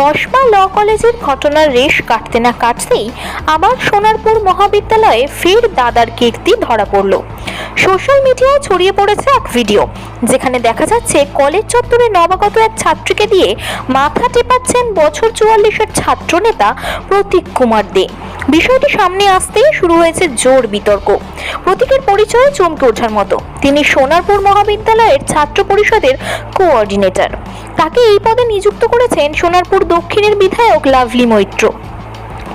কসবা ল কলেজের ঘটনার রেশ কাটতে না কাটতেই আবার সোনারপুর মহাবিদ্যালয়ে ফের দাদার কীর্তি ধরা পড়ল। সোশ্যাল মিডিয়ায় ছড়িয়ে পড়েছে এক ভিডিও, যেখানে দেখা যাচ্ছে কলেজ চত্বরে নবাগত এক ছাত্রীকে দিয়ে মাথা টেপাচ্ছেন বছর চুয়াল্লিশের ছাত্রনেতা প্রতীক কুমার দে। বিষয়টি সামনে আসতেই শুরু হয়েছে জোর বিতর্ক। প্রতীকের পরিচয় চমকে ওঠার মতো। তিনি সোনারপুর মহাবিদ্যালয়ের ছাত্র পরিষদের কোঅর্ডিনেটর। তাকে এই পদে নিযুক্ত করেছেন সোনারপুর দক্ষিণের বিধায়ক লাভলি মৈত্র।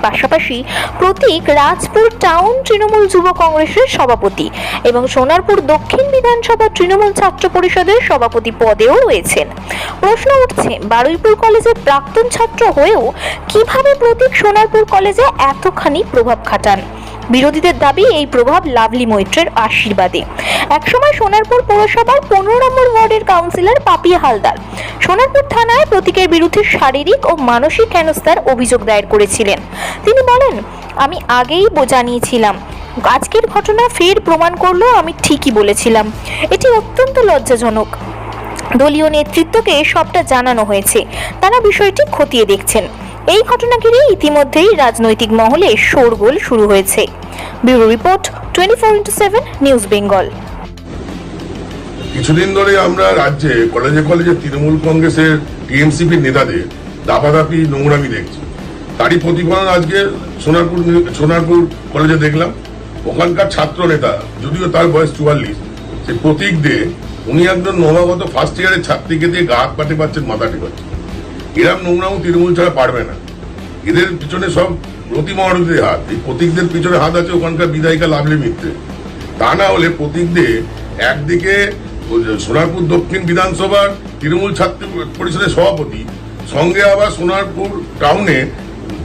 পাশাপাশি প্রতীক রাজপুর টাউন তৃণমূল যুব কংগ্রেসের সভাপতি এবং সোনারপুর দক্ষিণ বিধানসভা তৃণমূল ছাত্র পরিষদের সভাপতি পদেও রয়েছেন। প্রশ্ন উঠছে, বারুইপুর কলেজের প্রাক্তন ছাত্র হয়েও কীভাবে প্রতীক সোনারপুর কলেজে এতখানি প্রভাব খাটান? বিরোধীদের দাবি এই প্রভাব লাভলি মৈত্রের আশীর্বাদে। একসময় সোনারপুর পৌরসভার পনেরো নম্বর ওয়ার্ডের কাউন্সিলর পাপিয়া হালদার সোনারপুর থানায় প্রতীকের বিরুদ্ধে শারীরিক ও মানসিক হেনস্থার অভিযোগ দায়ের করেছিলেন। তিনি বলেন, আমি আগেই জানিয়েছিলাম, আজকের ঘটনা ফের প্রমাণ করল আমি ঠিকই বলেছিলাম। এটি অত্যন্ত লজ্জাজনক। দলীয় নেতৃত্বকে সবটা জানানো হয়েছে। তারা বিষয়টি খতিয়ে দেখছেন। এই ঘটনা ঘিরে ইতিমধ্যেই রাজনৈতিক মহলে শোরগোল শুরু হয়েছে। Bureau report twenty news Bengal. কিছুদিন ধরে আমরা রাজ্যে, কলেজে কলেজে তৃণমূল কংগ্রেসের টিএমসিপির নেতাদের দাপাদাপি নোংরামি দেখছি। তারই প্রতিফলন আজকে সোনারপুর সোনারপুর কলেজে দেখলাম। ওখানকার ছাত্র নেতা, যদিও তার বয়স চুয়াল্লিশ, সে প্রতীক দে, উনি একজন নবাগত ফার্স্ট ইয়ারের ছাত্রীকে দিয়ে গা হাত পাতে পাচ্ছেন, মাথা টেপাচ্ছেন। এরম নোংরামও তৃণমূল ছাড়া পারবে না। এদের পিছনে সব প্রতিমহরদের হাত। এই প্রতীকদের পিছনে হাত আছে ওখানকার বিধায়িকা লাভলি মিত্রে। তা না হলে প্রতীকদের একদিকে সোনারপুর দক্ষিণ বিধানসভার তৃণমূল ছাত্র পরিষদের সভাপতি, সঙ্গে আবার সোনারপুর টাউনে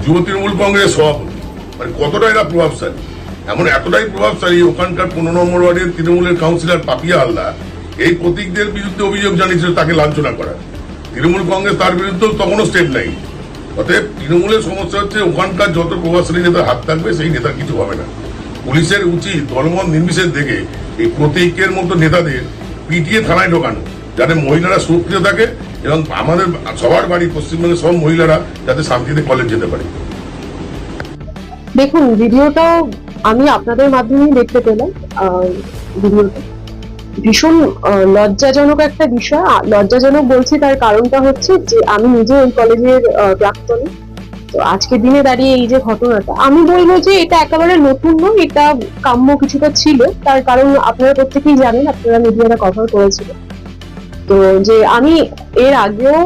যুব তৃণমূল কংগ্রেস সভাপতি। মানে কতটা এরা প্রভাবশালী? এমন এতটাই প্রভাবশালী ওখানকার পনেরো নম্বর ওয়ার্ডের তৃণমূলের কাউন্সিলর পাপিয়া হালদার, এই প্রতীকদের বিরুদ্ধে অভিযোগ জানিয়েছিল, তাকে লাঞ্ছনা করা। তৃণমূল কংগ্রেস তার বিরুদ্ধেও তখনও স্টেপ নেই। অতএব তৃণমূলের সমস্যা হচ্ছে ওখানকার যত প্রভাবশালী নেতার হাত থাকবে, সেই নেতার কিছু হবে না। পুলিশের উচিত দলমত নির্বিশেষ দেখে এই প্রতীকের মতো নেতাদের পিটিয়ে থানায় ঢোকানো, যাতে মহিলারা সুরক্ষিত থাকে এবং আমাদের সবার বাড়ি পশ্চিমবঙ্গের সব মহিলারা যাতে শান্তিতে কলেজ যেতে পারে। দেখুন ভিডিওটাও আমি আপনাদের মাধ্যমেই দেখতে পেলাম ভিডিওটা ভীষণ লজ্জাজনক একটা বিষয়। লজ্জাজনক বলছি তার কারণটা হচ্ছে যে আমি নিজে ওই কলেজের প্রাক্তনী। তো আজকের দিনে দাঁড়িয়ে এই যে ঘটনাটা, আমি বলব যে এটা একেবারে নতুন নয়, এটা কাম্য কিছুটা ছিল। তার কারণ আপনারা প্রত্যেকেই জানেন, আপনারা মিডিয়াটা কভার করেছিলেন। তো যে আমি এর আগেও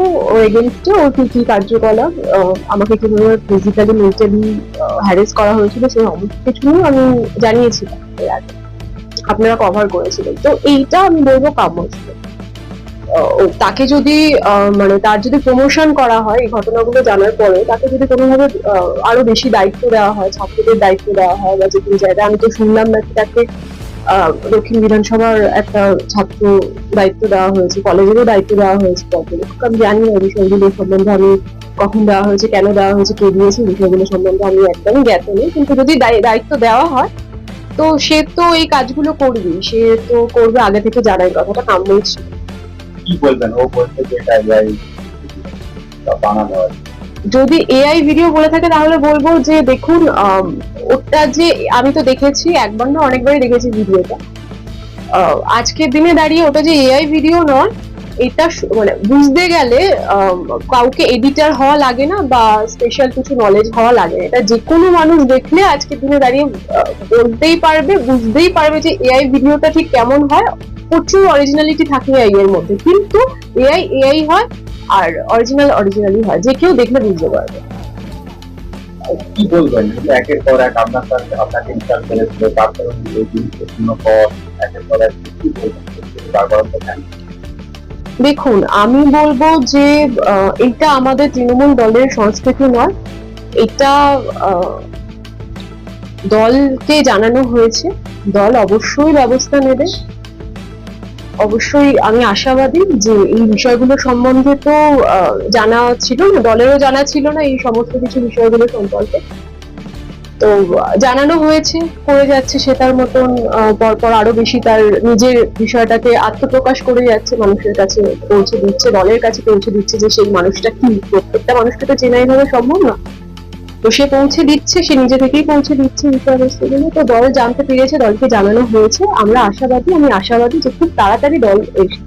এগেনস্টে ওর কি কি কার্যকলাপ আমাকে কীভাবে ফিজিক্যালি মেন্টালি হ্যারেস করা হয়েছিল সেই সমস্ত কিছু আমি জানিয়েছিলাম এর আগে। আপনারা কভার করেছিলেন। তো এইটা আমি বলব কাম্য ছিল তাকে যদি মানে তার যদি প্রমোশন করা হয়, এই ঘটনাগুলো জানার পরে তাকে যদি কোনোভাবে আরও বেশি দায়িত্ব দেওয়া হয়, ছাত্রদের দায়িত্ব দেওয়া হয় বা যে কোনো জায়গায়, আমি তো শুনলাম নাকি তাকে দক্ষিণ বিধানসভার একটা ছাত্র দায়িত্ব দেওয়া হয়েছে, কলেজেরও দায়িত্ব দেওয়া হয়েছে আমি জানি না বিষয়গুলো সম্বন্ধে আমি কখন দেওয়া হয়েছে, কেন দেওয়া হয়েছে, কে দিয়েছে বিষয়গুলো সম্বন্ধে আমি একদমই জ্ঞাত নেই। কিন্তু যদি দায়- দায়িত্ব দেওয়া হয় তো সে তো এই কাজগুলো করবেই সে তো করবে আগে থেকে জানাই কথাটা কাম্যই ছিল। কি বলবেন? ও বলছে যে এটা এআই বানানো আছে যদি এআই ভিডিও বলে থাকে তাহলে বলব যে দেখুন ওটা যে আমি তো দেখেছি একবার না অনেকবারই দেখেছি ভিডিওটা আহ, আজকের দিনে দাঁড়িয়ে ওটা যে এআই ভিডিও নয় এটা মানে বুঝতে গেলে কাউকে এডিটার হওয়া লাগে না বা স্পেশাল কিছু নলেজ হওয়া লাগে না। এটা যে কোনো মানুষ দেখলে আজকের দিনে দাঁড়িয়ে বলতেই পারবে, বুঝতেই পারবে যে এআই ভিডিওটা ঠিক কেমন হয়। প্রচুর অরিজিনালিটি থাকে এআই এর মধ্যে। কিন্তু এআই এআই হয় আর অরিজিনাল অরিজিনালি হয়। যে কেউ দেখলে বুঝতে পারবে। কি বলবেন? একের পর এক আপনার সাথে আপনাকে ইনস্টল করেছিল তারপরে একের পর এক কি বলবেন? বারবার দেখুন, আমি বলব যে এটা আমাদের তৃণমূল দলের সংস্কৃতি নয়। এটা দলকে জানানো হয়েছে। দল অবশ্যই ব্যবস্থা নেবে। অবশ্যই আমি আশাবাদী যে এই বিষয়গুলো সম্বন্ধে তো জানা ছিল না, দলেরও জানা ছিল না এই সমস্ত কিছু বিষয়গুলো সম্পর্কে। তো জানানো হয়েছে করে যাচ্ছে সে তার মতন পরপর আরও বেশি তার নিজের বিষয়টাকে আত্মপ্রকাশ করে যাচ্ছে মানুষের কাছে পৌঁছে দিচ্ছে দলের কাছে পৌঁছে দিচ্ছে যে সেই মানুষটা কি প্রত্যেকটা মানুষকে তো চেনা এইভাবে সম্ভব না। তো সে পৌঁছে দিচ্ছে সে নিজে থেকেই পৌঁছে দিচ্ছে বিষয়বস্তুগুলো তো দল জানতে পেরেছে দলকে জানানো হয়েছে। আমরা আশাবাদী আমি আশাবাদী যে খুব তাড়াতাড়ি দল এই কি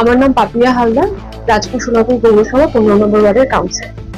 আমার নাম পাপিয়া হালদার রাজপুর সোনাপুর পৌরসভা পনেরো নম্বর ওয়ার্ডের কাউন্সিলর।